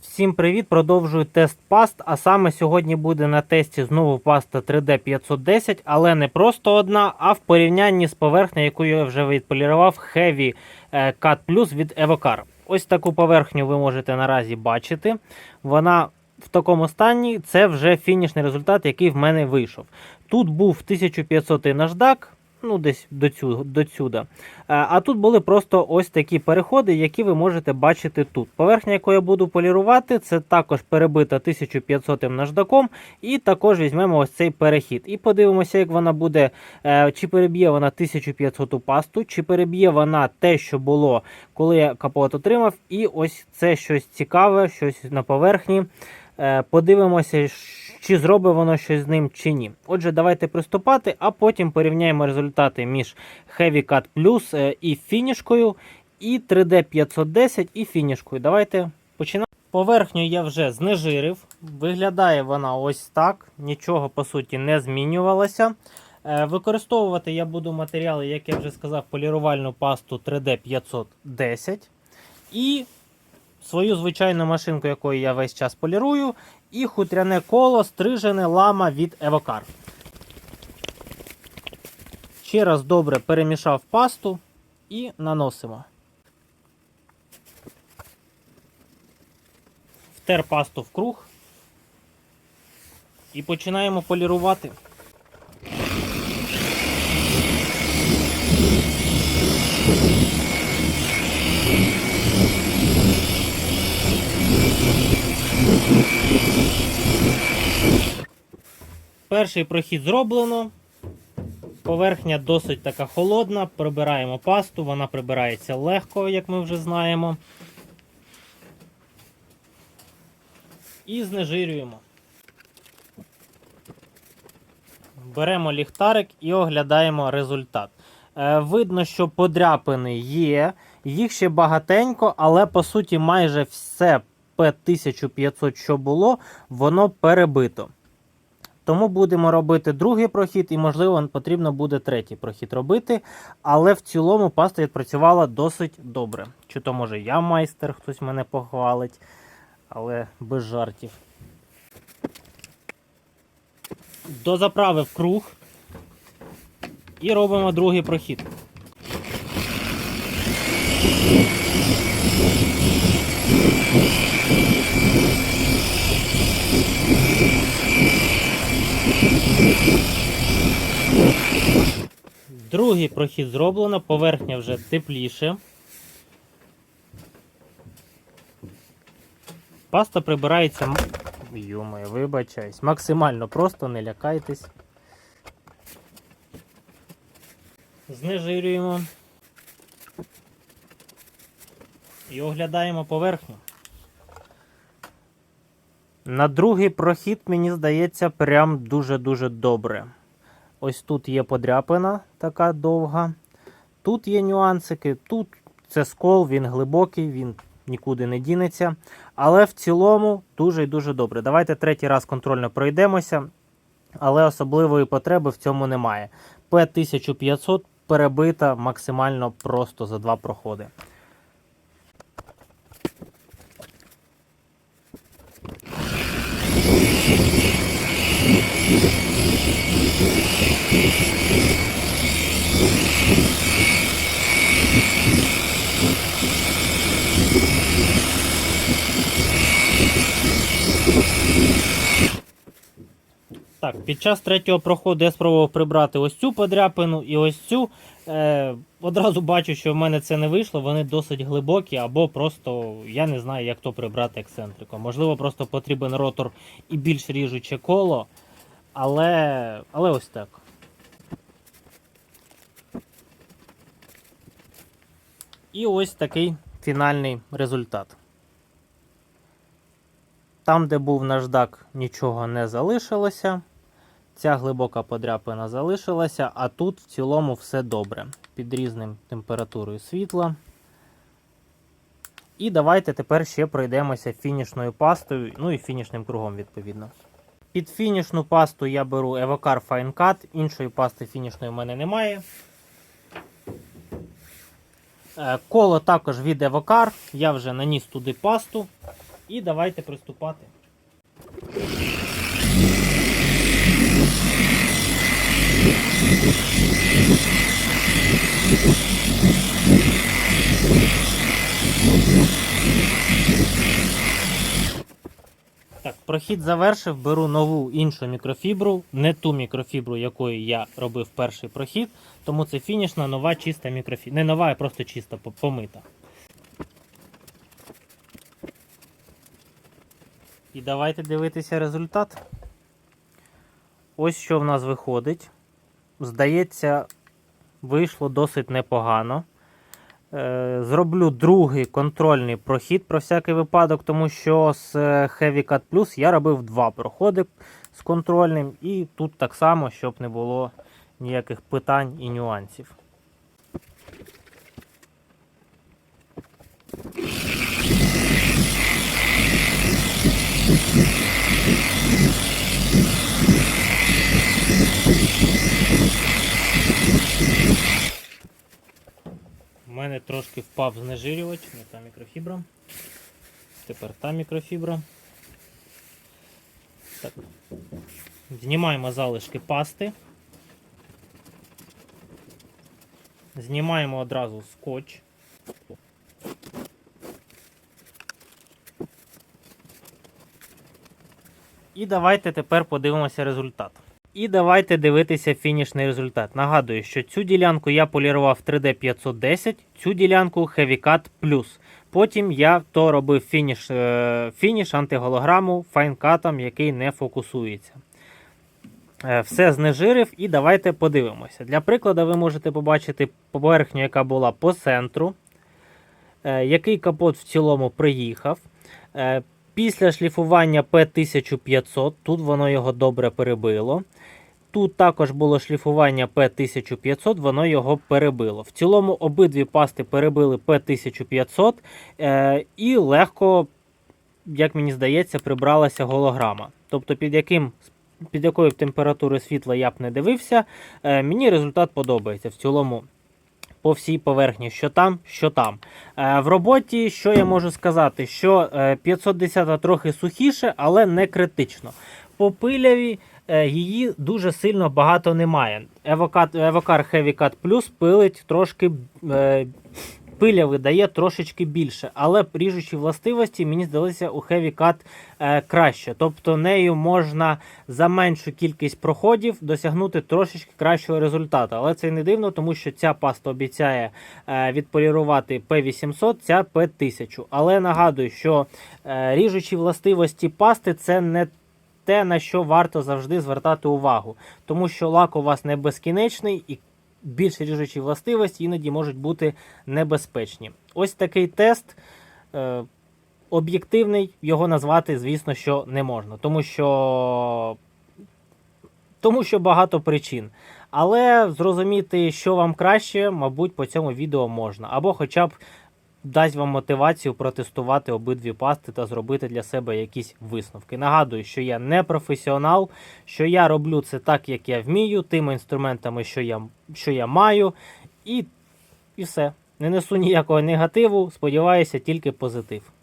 Всім привіт! Продовжую тест паст. А саме сьогодні буде на тесті знову паста 3D 510, але не просто одна, а в порівнянні з поверхнею, яку я вже відполірував Heavy е, Cut Plus від Evocar. Ось таку поверхню ви можете наразі бачити. Вона в такому стані це вже фінішний результат, який в мене вийшов. Тут був 1500 наждак. Ну, десь до цю, до цюда. Е, А тут були просто ось такі переходи, які ви можете бачити тут. Поверхня, яку я буду полірувати, це також перебита 1500 наждаком. І також візьмемо ось цей перехід. І подивимося, як вона буде, е, чи переб'є вона 1500 пасту, чи переб'є вона те, що було, коли я капот отримав. І ось це щось цікаве, щось на поверхні. Е, Подивимося, чи зробить воно щось з ним чи ні. Отже, давайте приступати, а потім порівняємо результати між Heavy Cut Plus е, і фінішкою, і 3D 510 і фінішкою. Давайте починаємо. Поверхню я вже знежирив. Виглядає вона ось так. Нічого по суті не змінювалося. Е, Використовувати я буду матеріали, як я вже сказав, полірувальну пасту 3D 510. І свою звичайну машинку, якою я весь час полірую, і хутряне коло стрижене лама від Evocar. Ще раз добре перемішав пасту і наносимо. Втер пасту в круг і починаємо полірувати. Перший прохід зроблено. Поверхня досить така холодна. Прибираємо пасту, вона прибирається легко, як ми вже знаємо. І знежирюємо. Беремо ліхтарик і оглядаємо результат. Е, видно, що подряпини є, їх ще багатенько, але по суті майже все P1500, що було, воно перебито. Тому будемо робити другий прохід, і, можливо, потрібно буде третій прохід робити. Але в цілому паста відпрацювала досить добре. Чи то може я майстер, хтось мене похвалить, але без жартів. Дозаправив круг і робимо другий прохід. Другий прохід зроблено, поверхня вже тепліше. Паста прибирається. Йомаю, вибачаюсь. Максимально просто не лякайтесь. Знежирюємо. І оглядаємо поверхню. На другий прохід, мені здається, прям дуже-дуже добре. Ось тут є подряпина така довга. Тут є нюансики. Тут це скол, він глибокий, він нікуди не дінеться. Але в цілому дуже і дуже добре. Давайте третій раз контрольно пройдемося, але особливої потреби в цьому немає. P1500 перебита максимально просто за два проходи. Так, під час третього проходу я спробував прибрати ось цю подряпину і ось цю. Е, одразу бачу, що в мене це не вийшло, вони досить глибокі, або просто я не знаю, як то прибрати ексцентриком. Можливо, просто потрібен ротор і більш ріжуче коло. Але, але ось так. І ось такий фінальний результат. Там, де був наждак, нічого не залишилося. Ця глибока подряпина залишилася, а тут в цілому все добре. Під різним температурою світла. І давайте тепер ще пройдемося фінішною пастою, ну і фінішним кругом, відповідно. Під фінішну пасту я беру Evocar Fine Cut, іншої пасти фінішної в мене немає. Е, Коло також від Evocar, я вже наніс туди пасту. І давайте приступати. Прохід завершив, беру нову іншу мікрофібру, не ту мікрофібру, якою я робив перший прохід, тому це фінішна нова чиста мікрофібра. Не нова, а просто чиста помита. І давайте дивитися результат. Ось що в нас виходить. Здається, вийшло досить непогано. Е, Зроблю другий контрольний прохід про всякий випадок, тому що з е, Heavy Cut Plus я робив два проходи з контрольним, і тут так само, щоб не було ніяких питань і нюансів. Трошки впав знежирювач, не та мікрофібра. Тепер та мікрофібра. Так. Знімаємо залишки пасти. Знімаємо одразу скотч. І давайте тепер подивимося результат. І давайте дивитися фінішний результат. Нагадую, що цю ділянку я полірував 3D 510, цю ділянку Heavy Cut Plus. Потім я то робив фініш, е, фініш антиголограму файнкатом, який не фокусується. Е, Все знежирив і давайте подивимося. Для прикладу, ви можете побачити поверхню, яка була по центру, е, який капот в цілому приїхав. Після шліфування P1500, тут воно його добре перебило. Тут також було шліфування P1500, воно його перебило. В цілому обидві пасти перебили P1500 е, і легко, як мені здається, прибралася голограма. Тобто, під яким під якою б температурою світла я б не дивився, е, мені результат подобається. В цілому по всій поверхні, що там, що там. Е, в роботі, що я можу сказати, що е, 510 трохи сухіше, але не критично. По пиляві е, її дуже сильно багато немає. Евокар Heavy Cut Plus пилить трошки. Е, Пиля видає трошечки більше, але ріжучі властивості мені здалися у Heavy Cut е, краще. Тобто нею можна за меншу кількість проходів досягнути трошечки кращого результату. Але це не дивно, тому що ця паста обіцяє е, відполірувати P800, ця P1000. Але нагадую, що е, ріжучі властивості пасти це не те, на що варто завжди звертати увагу, тому що лак у вас не безкінечний і більш ріжучі властивості іноді можуть бути небезпечні. Ось такий тест. Е, об'єктивний, його назвати, звісно, що не можна, тому що, тому що багато причин. Але зрозуміти, що вам краще, мабуть, по цьому відео можна. Або хоча б дасть вам мотивацію протестувати обидві пасти та зробити для себе якісь висновки. Нагадую, що я не професіонал, що я роблю це так, як я вмію, тими інструментами, що я, що я маю, і, і все. Не несу ніякого негативу, сподіваюся, тільки позитив.